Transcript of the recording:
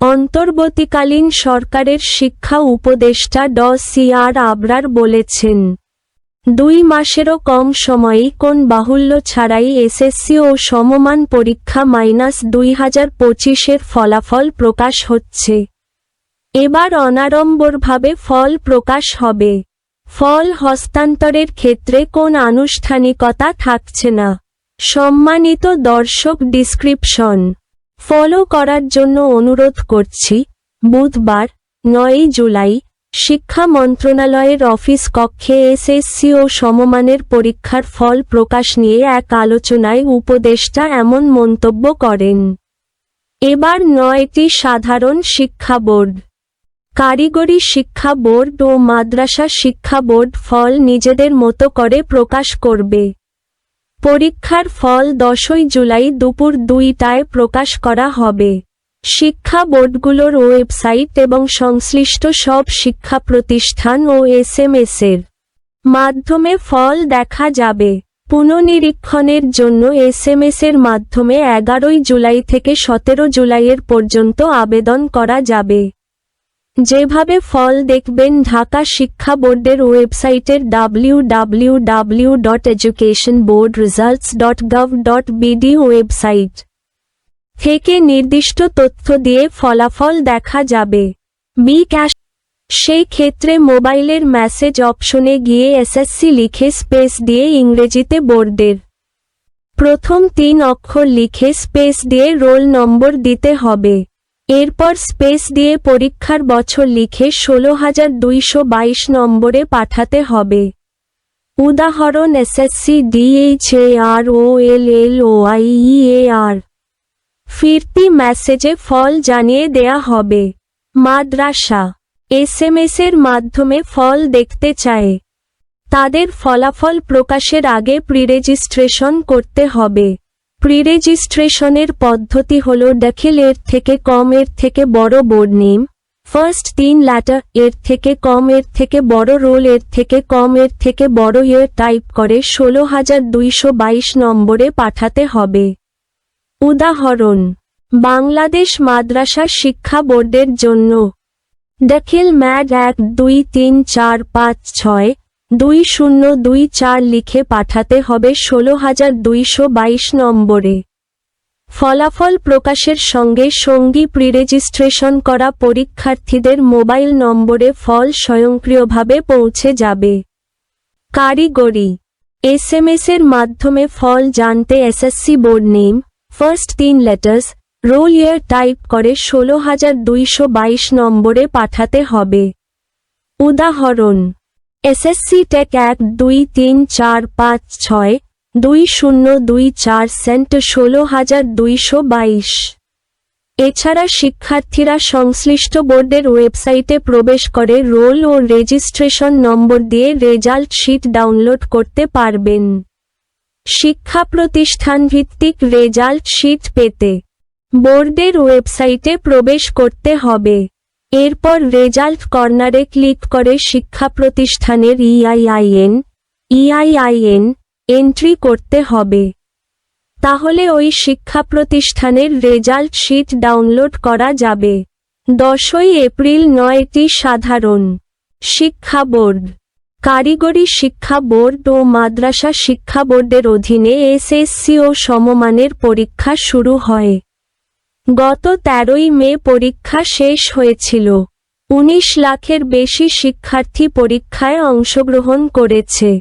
অন্তর্বর্তীকালীন সরকারের শিক্ষা উপদেষ্টা ড. সি আর আবরার বলেছেন, দুই মাসেরও কম সময়েই কোন বাহুল্য ছাড়াই এসএসসি ও সমমান পরীক্ষা মাইনাস দুই হাজার পঁচিশের ফলাফল প্রকাশ হচ্ছে। এবার অনাড়ম্বরভাবে ফল প্রকাশ হবে। ফল হস্তান্তরের ক্ষেত্রে কোন আনুষ্ঠানিকতা থাকছে না। সম্মানিত দর্শক ডিসক্রিপশন। ফলো করার জন্য অনুরোধ করছি, বুধবার, নয়ই জুলাই, শিক্ষা মন্ত্রণালয়ের অফিস কক্ষে এসএসসি ও সমমানের পরীক্ষার ফল প্রকাশ নিয়ে এক আলোচনায় উপদেষ্টা এমন মন্তব্য করেন। এবার নয়টি সাধারণ শিক্ষা বোর্ড। কারিগরি শিক্ষা বোর্ড ও মাদ্রাসা শিক্ষা বোর্ড ফল নিজেদের মতো করে প্রকাশ করবে। পরীক্ষার ফল দশই জুলাই দুপুর দুইটায় প্রকাশ করা হবে। শিক্ষা বোর্ডগুলোর ওয়েবসাইট এবং সংশ্লিষ্ট সব শিক্ষা প্রতিষ্ঠান ও এসএমএসের মাধ্যমে ফল দেখা যাবে। পুনঃনিরীক্ষণের জন্য এসএমএসের মাধ্যমে এগারোই জুলাই থেকে সতেরো জুলাইয়ের পর্যন্ত আবেদন করা যাবে। যেভাবে ফল দেখবেন ঢাকা শিক্ষা বোর্ডের ওয়েবসাইটের W W W dot education board results dot gov dot BD website থেকে নির্দিষ্ট তথ্য দিয়ে ফলাফল দেখা যাবে। বি ক্যাশ সেই ক্ষেত্রে মোবাইলের মেসেজ অপশনে গিয়ে এসএসসি লিখে স্পেস দিয়ে ইংরেজিতে বোর্ডের প্রথম তিন অক্ষর লিখে স্পেস দিয়ে রোল নম্বর দিতে হবে। এরপর স্পেস দিয়ে পরীক্ষার বছর লিখে ষোলো হাজার দুইশো বাইশ নম্বরে পাঠাতে হবে। উদাহরণ SSC DHA R O L L O I A R ফিরতি মেসেজে ফল জানিয়ে দেয়া হবে। মাদ্রাসা। এসএমএস এর মাধ্যমে ফল দেখতে চায়। তাদের ফলাফল প্রকাশের আগে প্রিরেজিস্ট্রেশন করতে হবে। প্রিরেজিস্ট্রেশনের পদ্ধতি হল ডেখিল এর থেকে কম এর থেকে বড় বোর্ড নেম ফার্স্ট তিন ল্যাটার এর থেকে কম এর থেকে বড় রোল এর থেকে কম এর থেকে বড় ইয়ে টাইপ করে ষোলো হাজার দুইশো বাইশ নম্বরে পাঠাতে হবে। উদাহরণ, বাংলাদেশ মাদ্রাসা শিক্ষা বোর্ডের জন্য, দাখিল ম্যাড এক দুই তিন চার পাঁচ ছয় দুই শূন্য দুই চার লিখে পাঠাতে হবে ষোলো হাজার দুইশো বাইশ নম্বরে। ফলাফল প্রকাশের সঙ্গে সঙ্গী প্রিরেজিস্ট্রেশন করা পরীক্ষার্থীদের মোবাইল নম্বরে ফল স্বয়ংক্রিয়ভাবে পৌঁছে যাবে। কারিগরি। এসএমএস এর মাধ্যমে ফল জানতে এসএসসি বোর্ড নেম, ফার্স্ট তিন লেটার্স, রোল ইয়ার টাইপ করে ষোলো হাজার দুইশো বাইশ নম্বরে পাঠাতে হবে। উদাহরণ। এসএসসি টেক এক দুই তিন চার পাঁচ ছয় দুই শূন্য দুই চার সেন্ট ষোলো হাজার দুইশো বাইশ। এছাড়া শিক্ষার্থীরা সংশ্লিষ্ট বোর্ডের ওয়েবসাইটে প্রবেশ করে রোল ও রেজিস্ট্রেশন নম্বর দিয়ে রেজাল্ট শিট ডাউনলোড করতে পারবেন। শিক্ষা প্রতিষ্ঠান ভিত্তিক রেজাল্ট শিট পেতে বোর্ডের ওয়েবসাইটে প্রবেশ করতে হবে। এরপর রেজাল্ট কর্নারে ক্লিক করে শিক্ষা প্রতিষ্ঠানের ইআইআইএন ইআইআইএন এন্ট্রি করতে হবে। তাহলে ওই শিক্ষা প্রতিষ্ঠানের রেজাল্ট শিট ডাউনলোড করা যাবে। দশই এপ্রিল নয়টি সাধারণ। শিক্ষা বোর্ড। কারিগরি শিক্ষা বোর্ড ও মাদ্রাসা শিক্ষা বোর্ডের অধীনে এসএসসি ও সমমানের পরীক্ষা শুরু হয়। গত তেরোই মে পরীক্ষা শেষ হয়েছিল। উনিশ লাখের বেশি শিক্ষার্থী পরীক্ষায় অংশগ্রহণ করেছে।